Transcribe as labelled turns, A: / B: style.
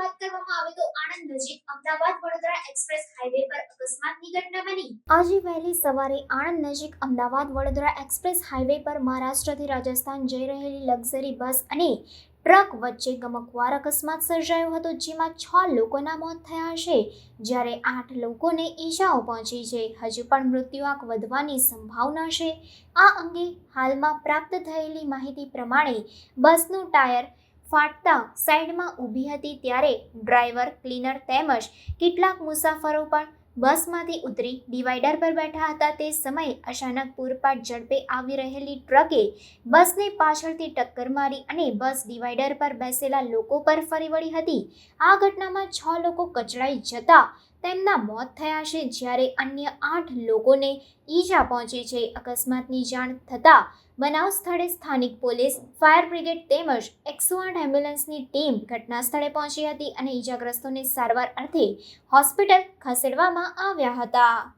A: વાત કરવામાં આવે તો આણંદ નજીક અમદાવાદ વડોદરા એક્સપ્રેસ હાઈવે પર અકસ્માતની ઘટના બની. આજે વહેલી સવારે આણંદ નજીક અમદાવાદ વડોદરા એક્સપ્રેસ હાઈવે પર મહારાષ્ટ્રથી રાજસ્થાન જઈ રહેલી લક્ઝરી બસ અને ટ્રક વચ્ચે ગમકવાર અકસ્માત સર્જાયો હતો, જેમાં છ લોકોના મોત થયા છે. જ્યારે આઠ લોકોને ઈજાઓ પહોંચી છે, હજુ પણ મૃત્યુઆંક વધવાની સંભાવના છે. આ અંગે હાલમાં પ્રાપ્ત થયેલી માહિતી પ્રમાણે બસનું ટાયર ફાટતા સાઈડમાં ઊભી હતી ત્યારે ડ્રાઈવર, ક્લીનર તેમજ કેટલાક મુસાફરો પણ બસમાંથી ઉતરી ડિવાઈડર પર બેઠા હતા. તે સમયે અચાનક પૂરપાટ ઝડપે આવી રહેલી ટ્રકે બસને પાછળથી ટક્કર મારી અને બસ ડિવાઈડર પર બેસેલા લોકો પર ફરી વળી હતી. આ ઘટનામાં છ લોકો કચડાઈ જતા તેમના મોત થયા છે જ્યારે અન્ય આઠ લોકોને ઈજા પહોંચી છે. અકસ્માતની જાણ થતાં બનાવ સ્થળે સ્થાનિક પોલીસ, ફાયર બ્રિગેડ તેમજ એકસો આઠ એમ્બ્યુલન્સની ટીમ ઘટના સ્થળે પહોંચી હતી અને ઈજાગ્રસ્તોને સારવાર અર્થે હોસ્પિટલ ખસેડવામાં આવ્યા હતા.